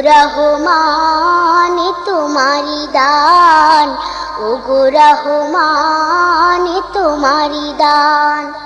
রহমান তোমারি দান। ওগো রহমান তোমারি দান।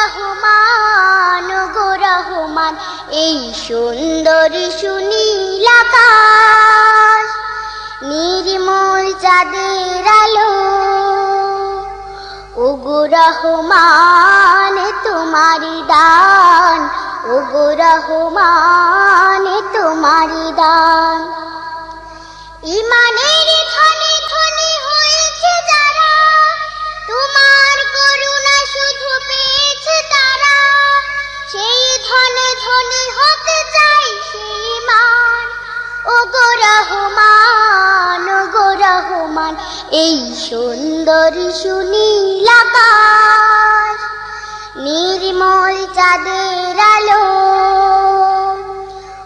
রহমান ও গো রহমান, এই সুন্দর সুনীল আকাশ, নির্মল চাঁদের আলো। ওগো রহমান তোমারি দান। ওগো রহমান তোমারি দান। রহমান, গো রহমান, এই সুন্দর সুনীল আকাশ নির্মল চাঁদের আলো।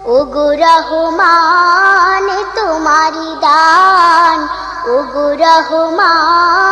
ও গো রহমান তোমারি দান, ও গো রহমান